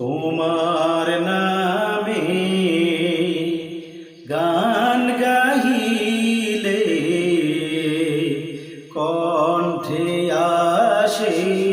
তোমার নামে গান গাহিলে কণ্ঠে আসে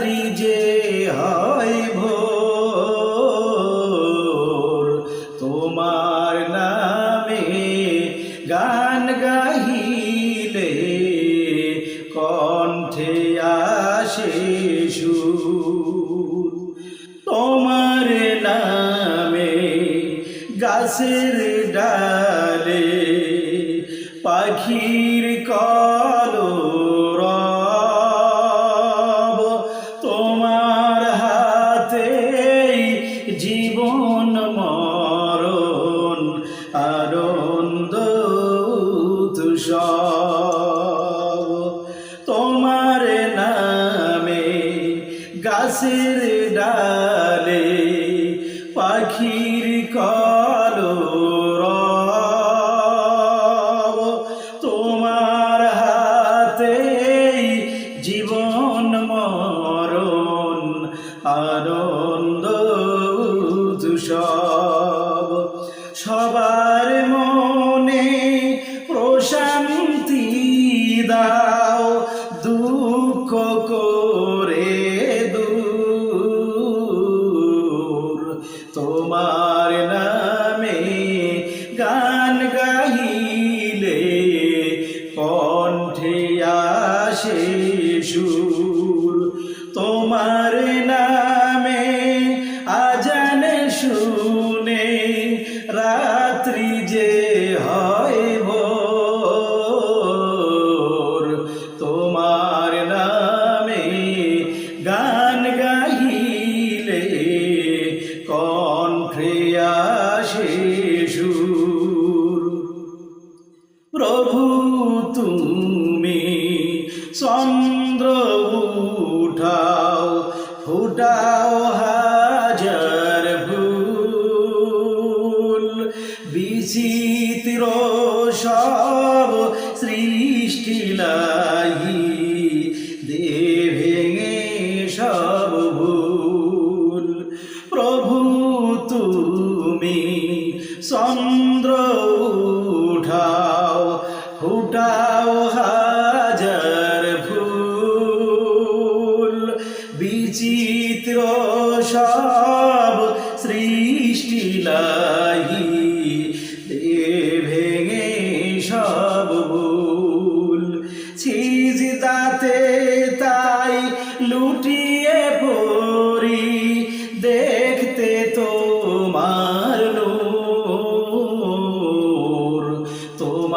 রাত্রি যে হয় ভোর, তোমার নামে গান গাহিলে কণ্ঠে আসে সুর। তোমার নামে গাছের ডালে পাখির কলরব জীবন মরণ আনন্দ তুষব তোমার নামে গাছের ডালে পাখির কলরব সবার মনে প্রশান্তি দাও, দুঃখ করে দূর। তোমার নামে গান গাহিলে কণ্ঠে আসে সুর। তোমার নামে কণ্ঠে সুর প্রভু তুমি চন্দ্র উঠাও ফুটাও হাজার ভুল বিচিত্র সব সৃষ্টি লাগি চন্দ্র উঠাও ফুটাও হাজার ফুল। বিচিত্র সব সৃষ্টি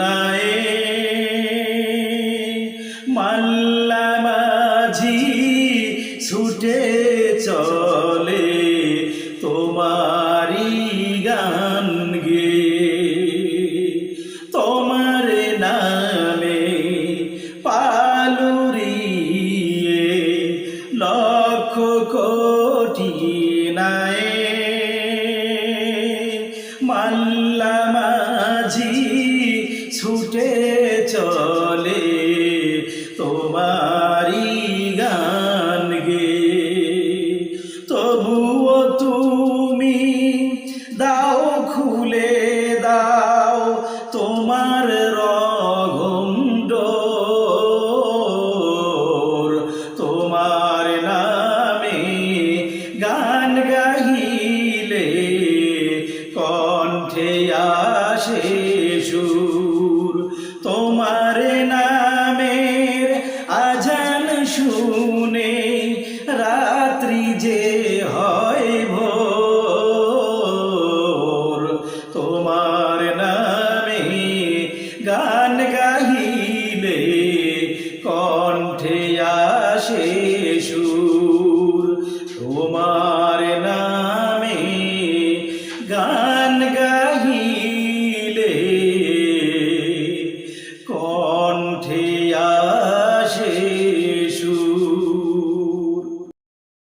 নাই মাল্লা মাঝি ছুটে চলে তোমারি গান গে। তোমার নামে পালুরিয়ে লক্ষ কোটি নাই তোমারি গান গে। তবুও তুমি দাও, খুলে দাও তোমার রঘণ্ড তোমার নামে গান গাহিলে কণ্ঠে আসে সুর। শুনে রাত্রি যে হয় ভোর, তোমার নামে গান গাহিলে কণ্ঠে আসে সুর, তোমার নামে গান